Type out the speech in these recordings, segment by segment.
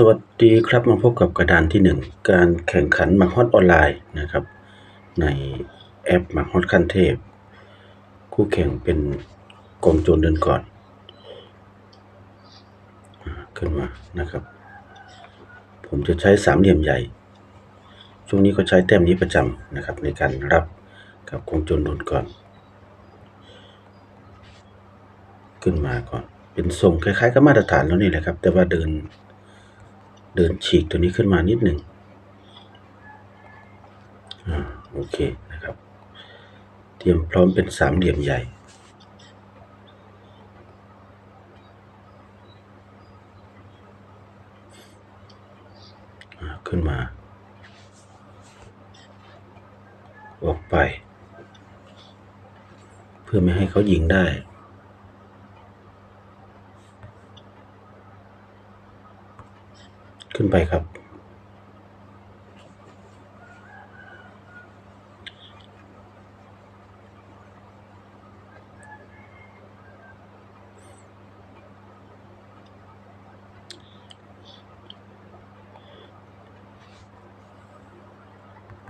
สวัสดีครับมาพบกับกระดานที่หนึ่งการแข่งขันมาฮอตออนไลน์นะครับ ในแอปมาฮอตขั้นเทพ คู่แข่งเป็นกองโจรเดินก่อน ขึ้นมานะครับ ผมจะใช้สามเหลี่ยมใหญ่ ช่วงนี้ก็ใช้แต้มนี้ประจำนะครับ ในการรับกับกองโจรเดินก่อน ขึ้นมาก่อน เป็นทรงคล้ายๆกับมาตรฐานแล้วนี่แหละครับ แต่ว่าเดิน เดินฉีกตัวนี้ขึ้นมานิดหนึ่งอ่าโอเคนะครับ เตรียมพร้อมเป็นสามเหลี่ยมใหญ่อ่าขึ้นมา ออกไป เพื่อไม่ให้เขายิงได้ ขึ้นไปครับ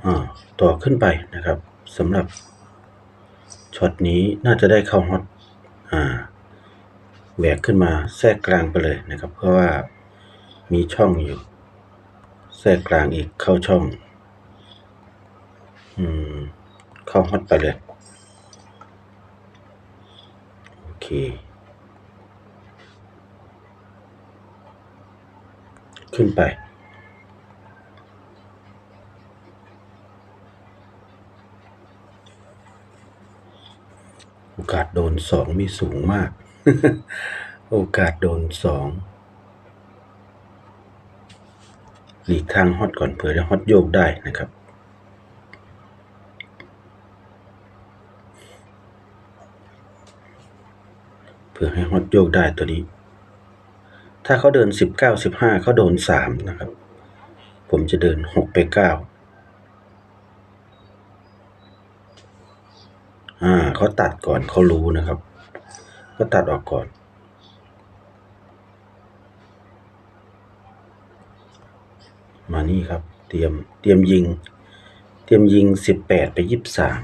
อ่าต่อขึ้นไปนะครับสำหรับช็อตนี้น่าจะได้เข้าฮอตอ่าแหวกขึ้นมาแทรกกลางไปเลยนะครับ เพราะว่า มีช่องอยู่ แทรกกลางอีกเข้าช่อง อืม เข้าฮอตไปเลย โอเค ขึ้นไปโอกาสโดนสองมีสูงมาก โอกาสโดนสอง หลีกทางฮอตก่อนเผื่อจะฮอตโยกได้นะครับเพื่อให้ฮอตโยกได้ตัวนี้ ถ้าเขาเดินสิบเก้าสิบห้าเขาโดนสามนะครับ ผมจะเดินหกไปเก้าอ่าเขาตัดก่อนเขารู้นะครับ ก็ตัดออกก่อน มานี่ครับ เตรียมเตรียมยิง เตรียมยิงสิบแปดไปยี่สิบสาม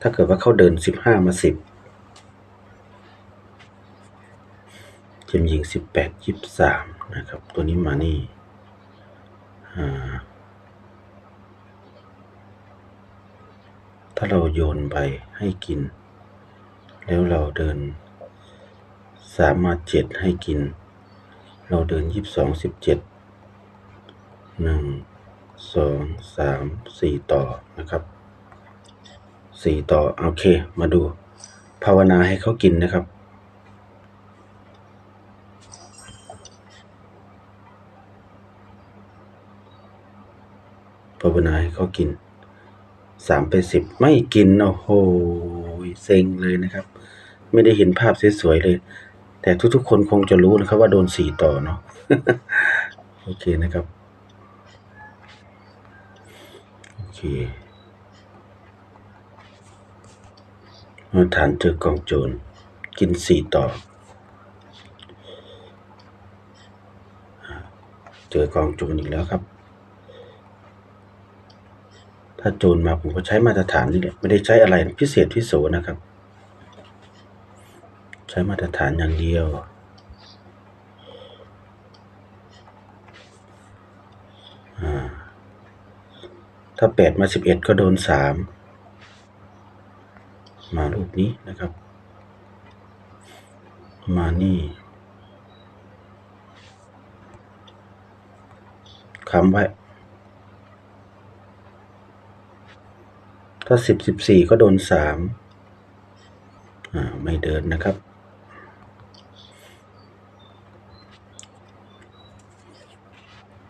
ถ้าเกิดว่าเขาเดินสิบห้ามาสิบเตรียมยิงสิบแปดยี่สิบสามนะครับ ตัวนี้มานี่ถ้าเราโยนไปให้กิน แล้วเราเดินสามมาเจ็ดให้กิน เราเดินยี่สิบสองสิบเจ็ด หนึ่งสองสามสี่ต่อนะครับสี่ต่อโอเค มาดู ภาวนาให้เขากินนะครับ ภาวนาให้เขากินสามไปสิบไม่กิน โอ้โหเซ็งเลยนะครับ ไม่ได้เห็นภาพสวยๆเลย แต่ทุกๆคนคงจะรู้นะครับว่าโดนสี่ต่อเนาะโอเคนะครับ โอ เคมาฐานเจอกองโจร กินสี่ต่อ เจอกองโจรอีกแล้วครับ ถ้าโจรมาผมก็ใช้มาตรฐานนี่แหละไม่ได้ใช้อะไรพิเศษพิโสนะครับ ใช้มาตรฐานอย่างเดียว อ่า ถ้าแปดมาสิบเอ็ดก็โดนสามมาลูกนี้นะครับ มานี่ค้ำไว้ ถ้าสิบสิบสี่ก็โดนสามอ่าไม่เดินนะครับ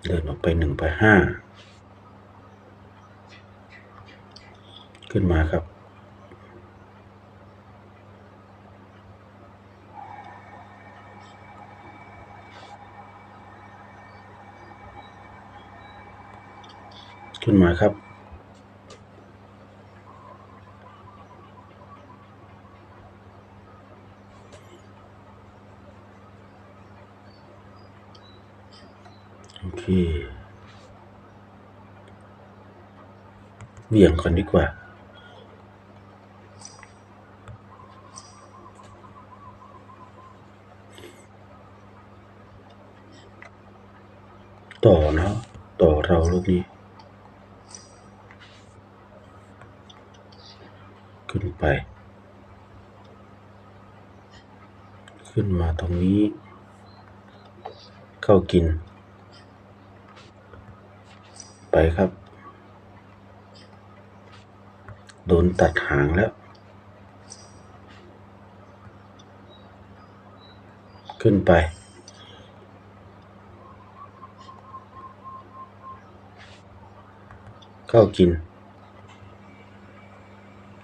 เดินออกไปหนึ่งไปห้า ขึ้นมาครับ ขึ้นมาครับโอเคเบี่ยงก่อนดีกว่า ต่อนะ ต่อเรา ลูกนี้ ขึ้นไป ขึ้นมาตรงนี้ เข้ากิน ไปครับ โดนตัดหางแล้ว ขึ้นไปากิน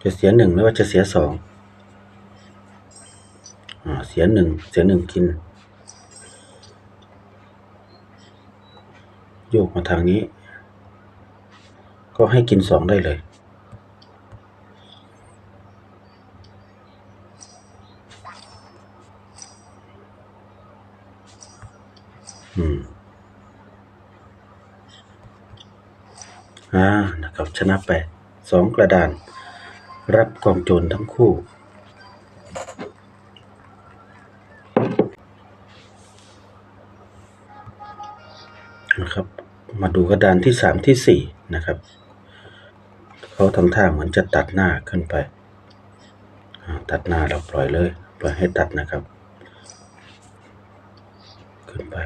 จะเสียหนึ่งหรือว่าจะเสียสองอเสียหนึ่งเสียหนึ่งกิน โยกมาทางนี้ ก็ให้กินสองได้เลย อืม อ่านะครับชนะไปสองกระดาน รับกองโจรทั้งคู่ นะครับ มาดูกระดานที่สามที่สี่นะครับเขาทำท่าเหมือนจะตัดหน้าขึ้นไป ตัดหน้าเราปล่อยเลย ปล่อยให้ตัดนะครับ ขึ้นไป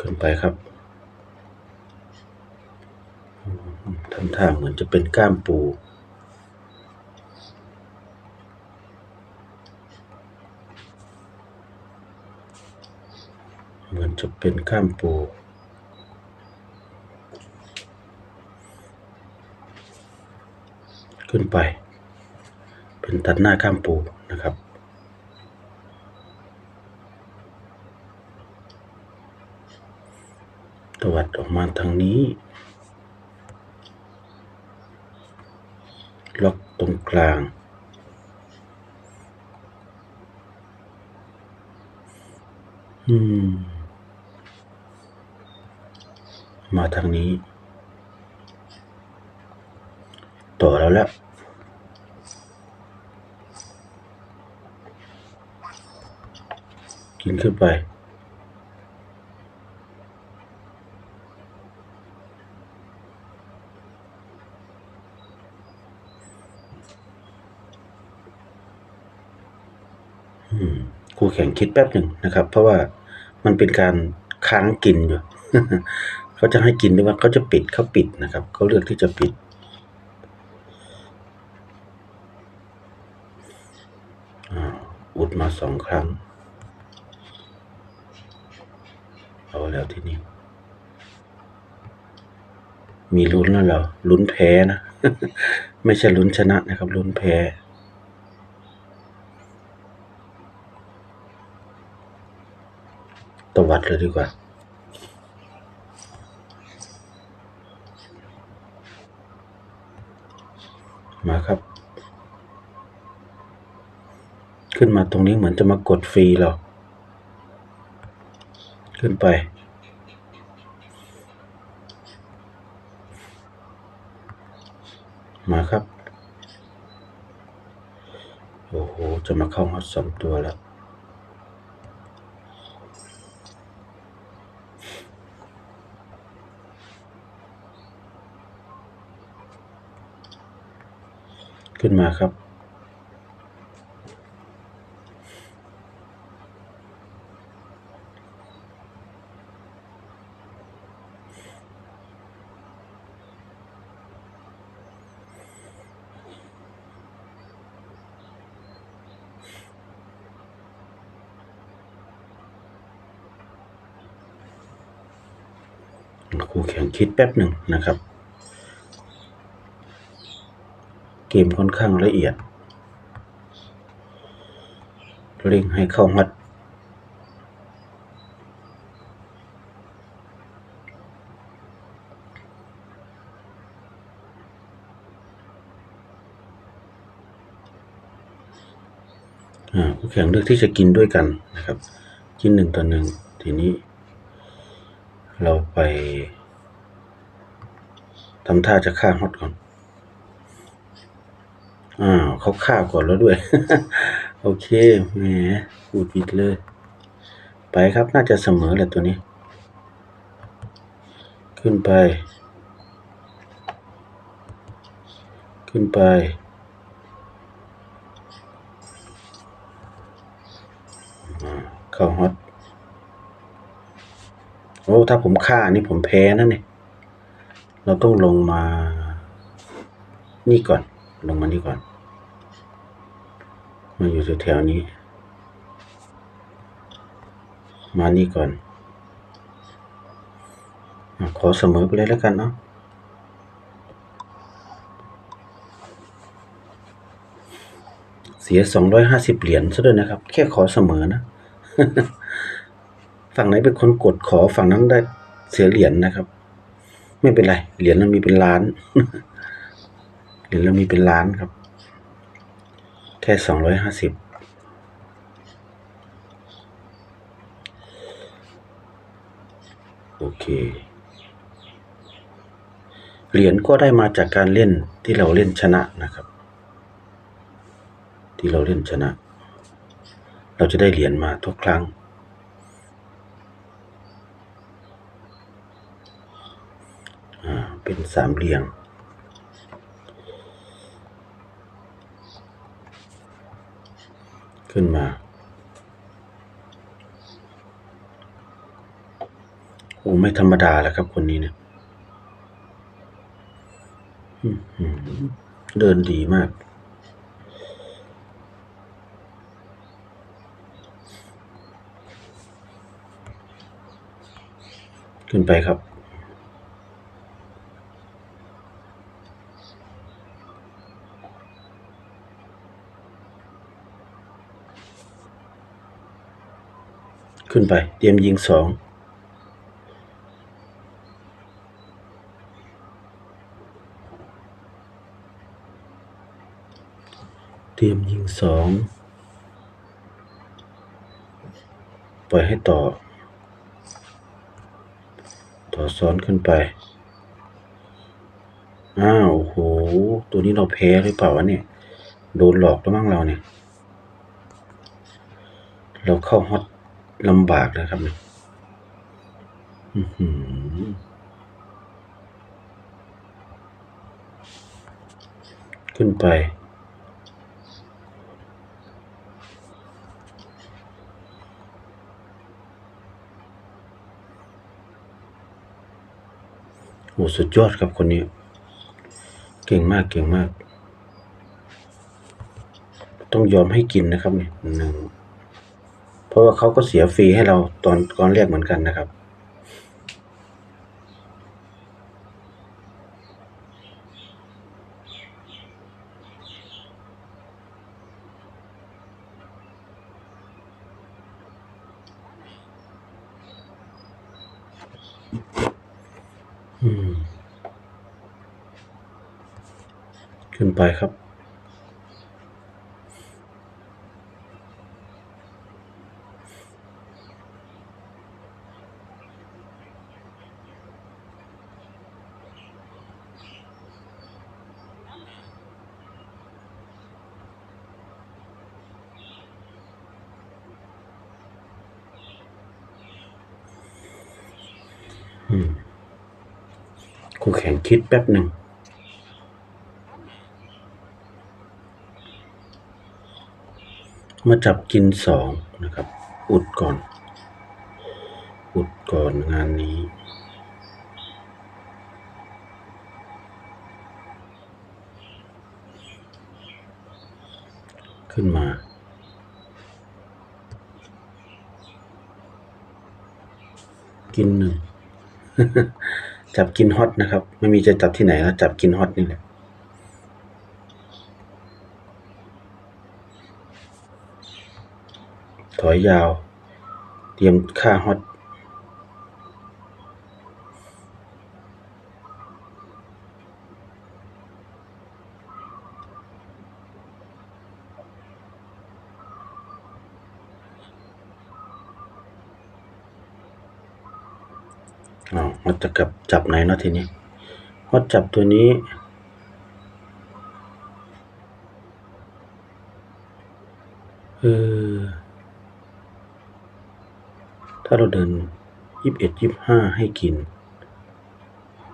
ขึ้นไปครับอืม ทำท่าเหมือนจะเป็นก้ามปู เหมือนจะเป็นก้ามปูขึ้นไป เป็นตัดหน้าก้ามปูนะครับ ตวัดออกมาทางนี้ ล็อกตรงกลาง อืม มาทางนี้ ต่อแล้วแล้วกินขึ้นไป อืมคู่แข่งคิดแป๊บหนึ่งนะครับ เพราะว่ามันเป็นการค้างกินอยู่เขาจะให้กินหรือว่าเขาจะปิดเขาปิดนะครับเขาเลือกที่จะปิด อุดมาสองครั้ง เอาแล้วทีนี้ มีลุ้นแล้วเหรอลุ้นแพ้นะ ไม่ใช่ลุ้นชนะนะครับ ลุ้นแพ้ ตวัดเลยดีกว่ามาครับ ขึ้นมาตรงนี้เหมือนจะมากดฟรีเรา ขึ้นไป มาครับ โอ้โห จะมาเข้าฮอตสองตัวแล้ว ขึ้นมาครับ ครูแข่งคิดแป๊บหนึ่งนะครับ เกมค่อนข้างละเอียดเร่งให้เข้ามัดอ่าคู่แข่งเลือกที่จะกินด้วยกันนะครับ กินหนึ่งต่อหนึ่งทีทีนี้ เราไปทำท่าจะฆ่าฮอตก่อน อ้าวเขาฆ่าก่อนแล้วด้วย โอเคแหมพูดผิดเลย ไปครับน่าจะเสมอแหละตัวนี้ ขึ้นไป ขึ้นไปอ่าเข้าฮอตโอ้ถ้าผมฆ่านี่ผมแพ้นะเนี่ยเราต้องลงมา นี่ก่อน ลงมานี่ก่อนมาอยู่แถวนี้ มานี่ก่อน ขอเสมอไปเลยแล้วกันเนาะเสียสองร้อยห้าสิบเหรียญซะด้วยนะครับ แค่ขอเสมอนะ ฝั่งไหนเป็นคนกดขอฝั่งนั้นได้เสียเหรียญนะครับ ไม่เป็นไร เหรียญเรามีเป็นล้าน หรียญเรามีเป็นล้านครับ แค่สองร้อยห้าสิบโอเค เหรียญก็ได้มาจากการเล่นที่เราเล่นชนะนะครับ ที่เราเล่นชนะ เราจะได้เหรียญมาทุกครั้งอ่าเป็นสามเหลี่ยม ขึ้นมา โอ้ไม่ธรรมดาแล้วครับคนนี้เนี่ยเดินดีมาก ขึ้นไปครับ ขึ้น ไป เตรียมยิงสองเตรียมยิงสองปล่อยให้ต่อ ต่อซ้อนขึ้นไป อ้าวโอ้โห ตัวนี้เราแพ้หรือเปล่าวะเนี่ย โดนหลอกแล้วมั้งเราเนี่ย เราเข้าฮอต ลำบากแล้วครับเนี่ยขึ้นไป โอ้สุดยอดครับคนนี้ เก่งมาก เก่งมาก ต้องยอมให้กินนะครับเนี่ยหนึ่ง ราะว่าเขาก็เสียฟรีให้เราตอนตอนแรกเหมือนกันนะครับอืมขึ้นไปครับ อืม คิดแป๊บหนึ่ง มาจับกินสองนะครับ อุดก่อน อุดก่อนงานนี้ขึ้นมา กินหนึ่ง จับกินฮอตนะครับ ไม่มีจะจับที่ไหนแล้วจับกินฮอตนี่แหละถอยยาว เตรียมค่าฮอต อ้าวมันจะกลับจับไหนเนาะทีนี้ฮอตจับตัวนี้ เออ ถ้าเราเดินยี่สิบเอ็ดยี่สิบห้าให้กิน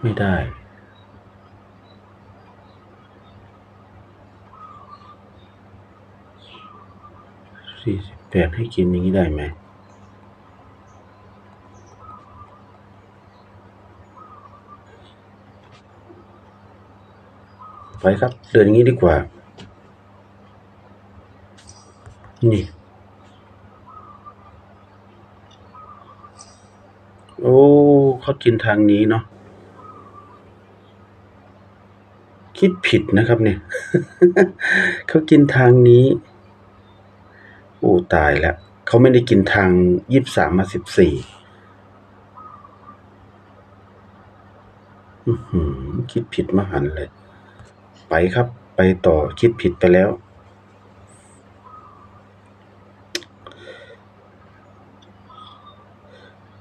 ไม่ได้สี่สิบแปดให้กินอย่างนี้ได้ไหม ไปครับ เดินอย่างนี้ดีกว่า นี่ โอ้เขากินทางนี้เนาะคิดผิดนะครับเนี่ย เขากินทางนี้โอ้ตายแล้วเขาไม่ได้กินทางยี่สามมาสิบสี่คิดผิดมหันเลย ไปครับ ไปต่อคิดผิดไปแล้ว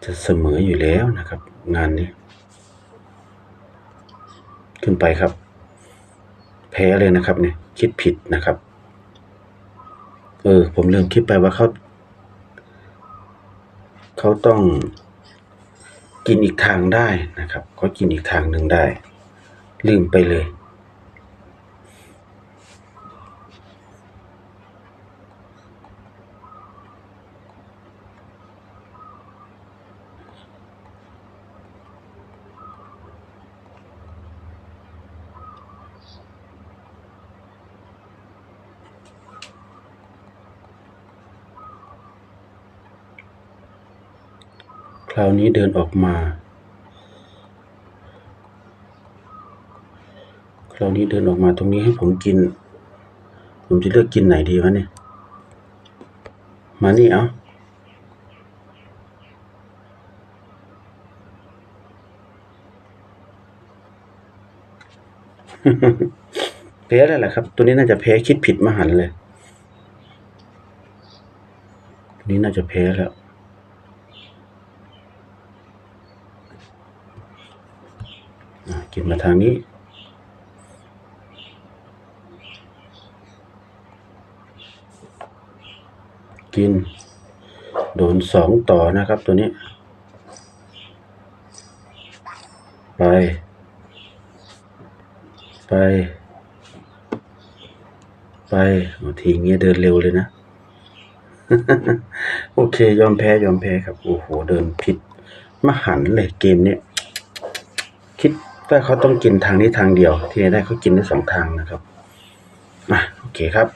จะเสมออยู่แล้วนะครับ งานนี้ ขึ้นไปครับ แพ้เลยนะครับเนี่ยคิดผิดนะครับ เออ ผมลืมคิดไปว่าเขาเขาต้องกินอีกทางได้นะครับเขากินอีกทางหนึ่งได้ ลืมไปเลยาวนี้เดินออกมา คราวนี้เดินออกมาตรงนี้ให้ผมกิน ผมจะเลือกกินไหนดีวะเนี่ย มานี่เอาแพ้แล้วแหละครับ ตัวนี้น่าจะแพ้คิดผิดมาหันเลย ตัวนี้น่าจะแพ้แล้ว กินมาทางนี้ กิน โดนสองต่อนะครับตัวนี้ ไป ไป ไปบางทีเงี้ยเดินเร็วเลยนะ โอเค ยอมแพ้ยอมแพ้ครับ โอ้โห เดินผิด มหันเลยเกมเนี้ย คิดว่าเขาต้องกินทางนี้ทางเดียว ที่ไหนได้เขากินได้สองทางนะครับมาโอเคครับ